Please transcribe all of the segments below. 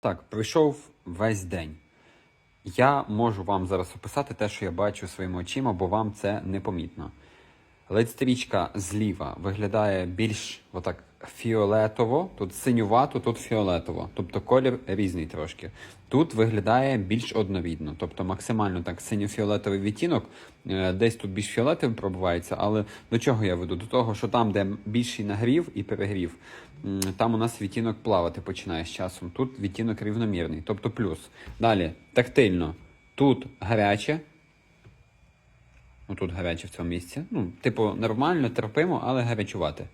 Так, пройшов весь день. Я можу вам зараз описати те, що я бачу своїми очима, бо вам це непомітно. Ледь стрічка зліва виглядає більш отак фіолетово, тут синювато, тут фіолетово. Тобто колір різний трошки. Тут виглядає більш одновідно, тобто максимально так синьо-фіолетовий відтінок, е, десь тут більш фіолетовий пробувається, але до чого я веду? До того, що там, де більший нагрів і перегрів, там у нас відтінок плавати починає з часом. Тут відтінок рівномірний, тобто плюс. Далі, тактильно. Тут гаряче, Ну тут гаряче в цьому місці. Ну, типу, нормально, терпимо, але гарячувати.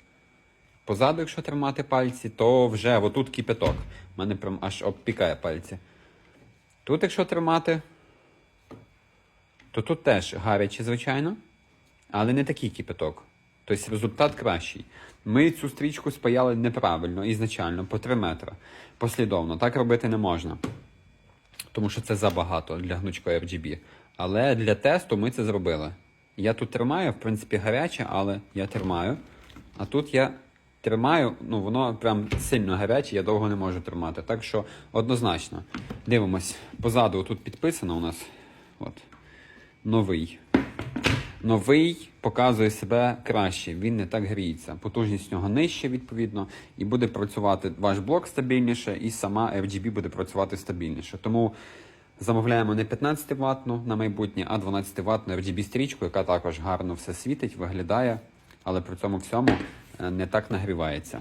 Позаду, якщо тримати пальці, то вже отут кипяток. У мене прям аж обпікає пальці. Тут, якщо тримати, то тут теж гаряче, звичайно, але не такий кипяток. Тобто результат кращий. Ми цю стрічку спаяли неправильно, ізначально, по 3 метри. Послідовно. Так робити не можна тому що це забагато для гнучкої RGB. Але для тесту ми це зробили. Я тут тримаю, в принципі, гаряче, але я тримаю. А тут я тримаю, ну воно прям сильно гаряче, я довго не можу тримати. Так що однозначно. Дивимось. Позаду тут підписано у нас. От. Новий. Новий показує себе краще, він не так гріється. Потужність нього нижче, відповідно, і буде працювати ваш блок стабільніше, і сама RGB буде працювати стабільніше. Тому замовляємо не 15 ватну на майбутнє, а 12 ватну RGB стрічку, яка також гарно все світить, виглядає, але при цьому всьому е, не так нагрівається.